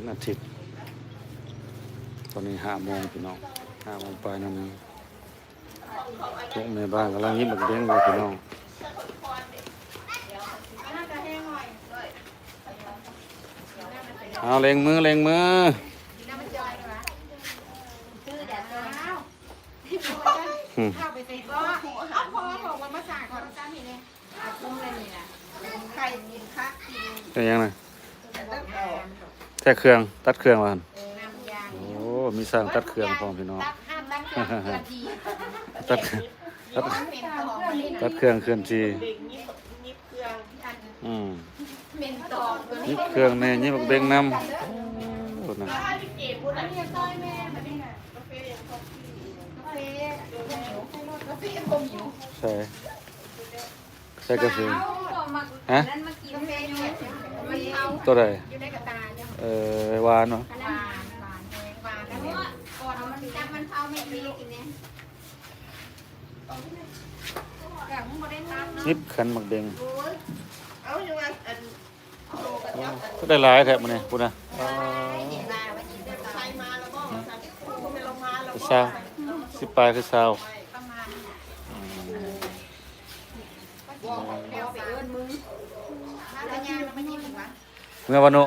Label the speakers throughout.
Speaker 1: วันอาทิตย์ ตอนนี้ห้าโมงพี่น้องห้าโมงไปนั่นเองพวกในบ้านกำลังยิ้มแบบเด้งเลยพี่น้องเอาเล็งมือเล็งมืออืม
Speaker 2: เข้าไปใส่ก็เอาพอบอกว่ามาสาก่อนจ้ามีเนี่ยอาคุ้มเลยนี่นะไข่กินคักกิน
Speaker 1: เป็นยังไง
Speaker 2: ตั้งแต่
Speaker 1: แท้เครื่องตัดเครื่องมาหั่น
Speaker 2: น้ำยาง
Speaker 1: โอ้มีสร้างตัดเครื่องพร้อมพี่น้อง
Speaker 2: ตัดห้ามตัดเครื่องเพื่อที
Speaker 1: ตัดตัด
Speaker 2: เป็นตอกนี่
Speaker 1: ตัดเครื่องเคลื่อนที่อืม
Speaker 2: เป็นตอกตัว
Speaker 1: ยิ
Speaker 2: นี้
Speaker 1: บเครื่องแน่ยิบบักเบงนำพูดนะ
Speaker 2: อันนี้ต้อยแม่แบบนี้น่ะกาแฟกาแฟกาแฟอมหิว
Speaker 1: ใช่ใช่กาแฟ
Speaker 2: เอามา
Speaker 1: ฮะ
Speaker 2: นั่นมากินกาแฟอยู่มันเอา
Speaker 1: ตัวใด
Speaker 2: อยู่ในกระตา เนี่ย
Speaker 1: เออหวานเนาะ
Speaker 2: หวานหวานแพงหวานแล้วเนี่ยก่อนมันจับมันเผาไม่ดีกินเนี่ยแบบมึงบ่ได้ทำเนาะ
Speaker 1: ยิบขันบักเบง
Speaker 3: เอาอยู่ว่าอันโตกับยับอัน
Speaker 1: ก็ได้หลายแท้มื้อนี้พูดนะอ๋อ
Speaker 2: เห็นว่าว่ากินได้
Speaker 3: ใครมาแล้วก็สั่งคู่ไม่ลงมาแล้ว
Speaker 1: คือ
Speaker 3: ก็
Speaker 1: ซาวสิปลายคือซาว
Speaker 2: ประมาณนี้น่ะ
Speaker 1: อืม
Speaker 2: เดี๋ยวไปเอิ้นมึงถ้าจะย่างแล้วมันยิ้มอีกวะ
Speaker 1: เมื่อวันโน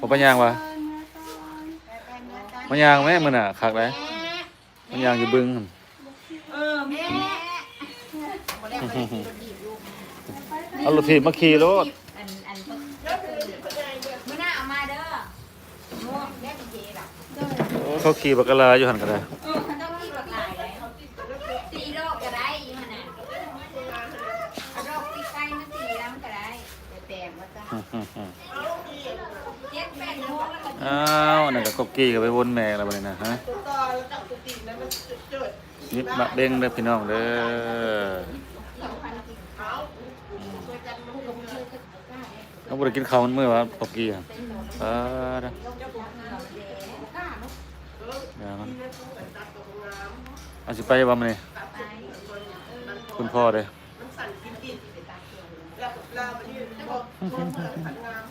Speaker 1: บ่ไปย่างวะ
Speaker 2: ปไปเมื่อตอน
Speaker 1: มาย่างแม่มื้อน่ะคักได้มันยางอยู่บึงหั่น
Speaker 2: เออแม่บ่ได้ไปกินรถดีบลูก
Speaker 1: เอารถถีบมาขี่รถ
Speaker 2: อันอันเมื่อหน้าเอามาเด้อม่แม่เจ๊ล่ะ
Speaker 1: โอ้เขาขี่บักกะลาอยู่หั่นก็ได้
Speaker 2: เออมันต้องมีหลากหลายเลยตีโรคก็ได้อีมันน่ะเอาโรคตีไก่มาตีแล้วมันก็ได้แต่แปลงว่าจ้ะ
Speaker 1: อืม อ้าวนั่นก็กบกี้ก็ไปวนแม่แล้วบัดนี้นะฮะ
Speaker 3: ตัวต่อแล้วจับกุฏินั้นมันเจิด
Speaker 1: ยิบบักเบงเด้อพี่น้องเด้อ
Speaker 3: เอา
Speaker 1: เราบ่ได้กินข้าวมันมื้อว่าปกกี้อะอ่าเด้อย่ามันอาสิไปบ่มื้อนี้คุณพ่อเล้
Speaker 3: วแล้วมันนี่บอกมันขันงาม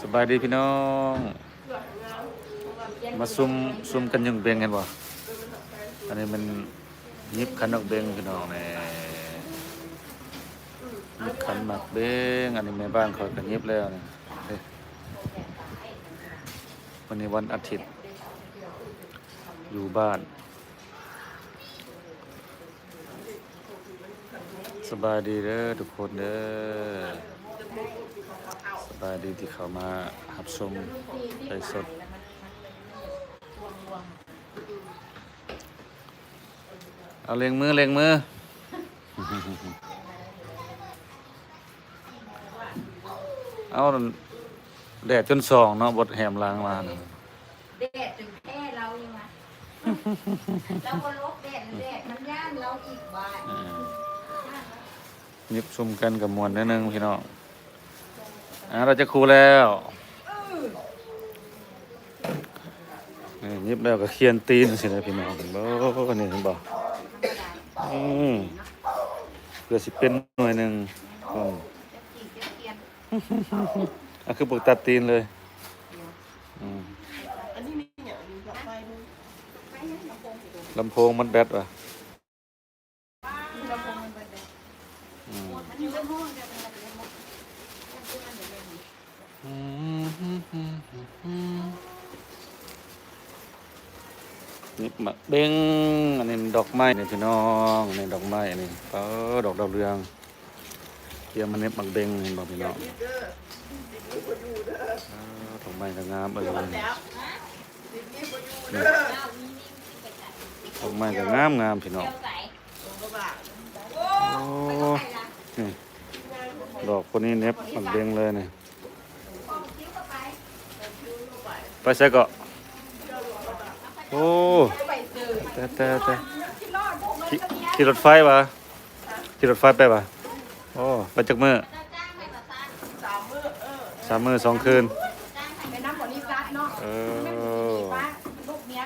Speaker 1: สบายดีพี่น้อง มาซุ่มซุ่มกันยังเบงกันบ่อันนี้มันยิบขันดอกเบงพี่น้องแหน่ยิบขันหมักเบงอันนี้แม่บ้านเขาก็ยิบแล้วนี่ยวันนี้วันอาทิตย์ อยู่บ้าน สบายดีเด้อทุกคนเด้อ บายดีที่เขามาหับชมไลฟ์สดเอาเล็งมือเล็งมือ เอาแดดจนสองเนาะบดแหมล้างมาน่ะ
Speaker 2: แดดถึงแค่เรายังไงเราก็ลบแดดแดดมันย่านเราอีกบาท
Speaker 1: อืมนิบซุ่มกันกับมวลนิดนึงพี่น้อง อะเราจะครูแล้วนี่ยิบแล้วก็เคียนตีนสินะพี่น้องโอ้นี่เห็นบ่อืมเพื่อสิเป็นหน่วยหนึ่งอืมอะคือปกตัดตีนเลยอืม
Speaker 3: อันนี้นี่เนี่ยแบบไปมึง
Speaker 1: ลำโพงมันแบตว่ะอืม
Speaker 2: มันอยู่ในห้องเดียวกันเลยหม
Speaker 1: นี่มักเบ้งอันนี้ดอกไม้นี่พี่น้องนี่ดอกไม้อันนี้เออดอกดาวเรืองเกี่ยวมันเน็บหมักเบ้งนี่บอกพี่น้อง
Speaker 3: เด้อ
Speaker 1: อดอกไม้ก็งามเออ
Speaker 3: แล้ว
Speaker 1: นี่
Speaker 3: เด้อ
Speaker 1: ดอกไม้ก็งามงามพี่น้อง
Speaker 2: เจ้าใส่
Speaker 3: ลงกระบะ
Speaker 1: โอ้นี่ ดอกคนนี้เน็บหมักเบ้งเลยเนี่ยไปใส่เกาะโอ้แต่แต่แต่ขี่รถไฟปะขี่รถไฟไปปะโอ้ไปจากมือ
Speaker 3: สามมือเออ
Speaker 1: สามมือสองคืน
Speaker 2: ไปน้ำบริษัทเนาะ
Speaker 1: เออ
Speaker 2: ป้าลูกเมีย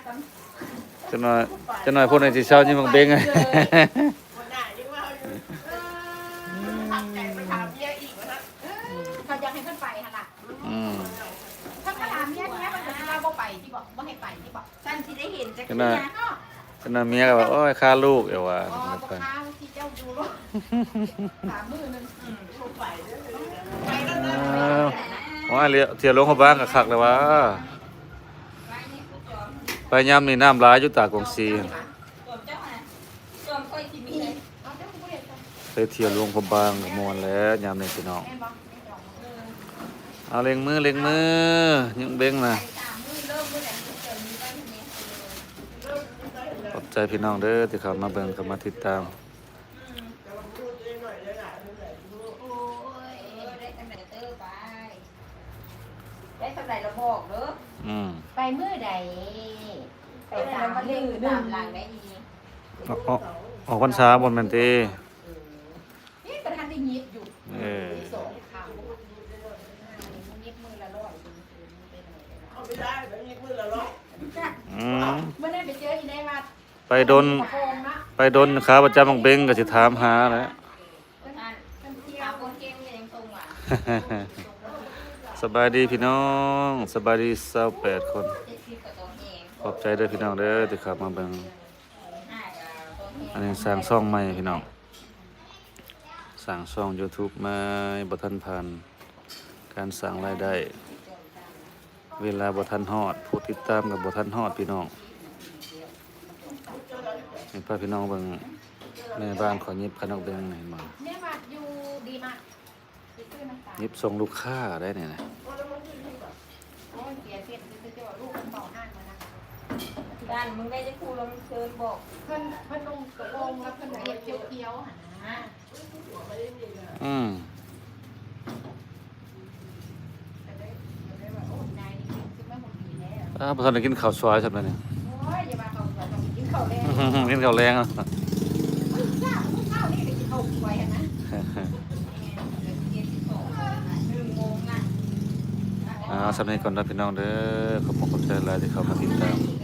Speaker 1: จะหน่อยจะหน่อยพูดในที่เช้านี่มังเบ้งไง
Speaker 3: ว่าอยู่ทักใจไปถามเมียอีกนะ
Speaker 2: เขาอยากให้เพื่อนไปฮะล่ะ
Speaker 1: อืม
Speaker 3: ถ้าขนาดเนี้ยเนี้ยมันจะเราบ่ไปที่บอกบ่ให้ไปที่บอก
Speaker 2: ท่านที่ได้เห็ นจะ
Speaker 1: ก็
Speaker 2: ขึ้น
Speaker 1: น่า
Speaker 2: นะ
Speaker 3: เนาะ
Speaker 1: ก็น่าเมียก็ว่าโอ้ยค่าลูกเดี๋ยวว่า
Speaker 3: อ๋อ
Speaker 1: ไม่
Speaker 3: บ่
Speaker 1: ไป
Speaker 3: ค้าที่เจ้าดูรถสามมือนึงอืมบ่ไปเด้อไปแล้วนะ
Speaker 1: อ้าวว่าเลี้ยวเที่ยวลงเขาบ้านก็คักเลยว่า
Speaker 2: ไปนี่กูจอม
Speaker 1: ไปยามนี่น้ำหลายอยู่ตากงซี
Speaker 2: จอมเจ้าน่ะจอมค่อยสิมี
Speaker 3: เอาเจ้าผู้เรียนกัน
Speaker 1: ไปเที่ยวลงเขาบ้านก็ม่วนแล้วยามนี้พี่น้อง
Speaker 3: แม่นบ่ไม่จองเออ
Speaker 1: เอาเล็งมือเล็งมือยังเบ้งนะ ขอบใจพี่น้องเด้อที่เข้ามาเบิ่งเข้ามาติดตาม
Speaker 2: โอ้ยได้ตั้งแต่เตอร์ไปได้ตั้งแต่เราบอกเด้อ
Speaker 1: อืม
Speaker 3: ไปมือใด
Speaker 2: ไปตามมาเล่นตามหลังได้ดี
Speaker 1: ออกออกออกพรรษาบนแม่นติ
Speaker 3: นี่ประธานได้ยิบอยู่
Speaker 1: เออ
Speaker 3: สองคำ
Speaker 2: มันยิบมือละร้อยเป็นเป็นอะ ไรกัน
Speaker 3: เอาไม่ได้แบบนี้มือละร้อย
Speaker 1: อืม
Speaker 3: เมื่อนั้นไปเจออีในวัด
Speaker 1: ไปดน
Speaker 3: กระโปรงนะ
Speaker 1: ไปดนขาประจำบังเบงก็สิถามหาแหล้ว
Speaker 2: อ่านตามคนเก่งยังตรงหว่ะ
Speaker 1: สบายดีพี่น้องสบายดีเศร้าแปดคน
Speaker 2: เจ็ดสิบกับตัวเอง
Speaker 1: ขอบใจเด้อพี่น้องเด้อที่เขับมาเบิ่ง
Speaker 2: ห้ากับตัวเอง
Speaker 1: อันนี้สร้างช่องใหม่พี่น้องสร้างช่อง YouTube มาบ่ทันผ่านการสร้างรายได้ เวลาบทันฮอดผู้ติดตามกับบทันฮอดพี่น้องนี่พาพี่น้องเบิ่งแม่บ้านขอยิบขนมเบงหน่อยมา
Speaker 3: แม่วัดอยู่ดีมาก
Speaker 1: ยิบส่งลูกค้าได้เนี่ยนะ
Speaker 2: ด้านมึงได้จะพูดแล้วมึงเชิญบอก
Speaker 3: เพิ่นเพิ่นลงกระโปงแล้วเพิ่นเรียบเคี้ยวๆหั่นนะ
Speaker 1: อืม
Speaker 3: แต่ได้แต่ได้ว่าโอ้นายนี่ซื้อมาหมด ปีแล้ว
Speaker 1: อ้าวบ่ทันได้กินข้าวซอยซั่นแม่นี่
Speaker 3: โอ้ยอย่ามาเขาเขาต้องกินข้าวแล้
Speaker 1: อื้อหือกินข้าวแรงอะ
Speaker 3: เฮ้ยข้าวข้าวนี่ไปกินข้าวไว้หั่นนะ
Speaker 2: เจ็ดสิบสองหนึ่งโมงอะ
Speaker 1: อ่าสำเนียงก่อนนะพี่น้องเด้อขอบคุณขอบใจหลายที่เข้ามาติดตาม
Speaker 2: อี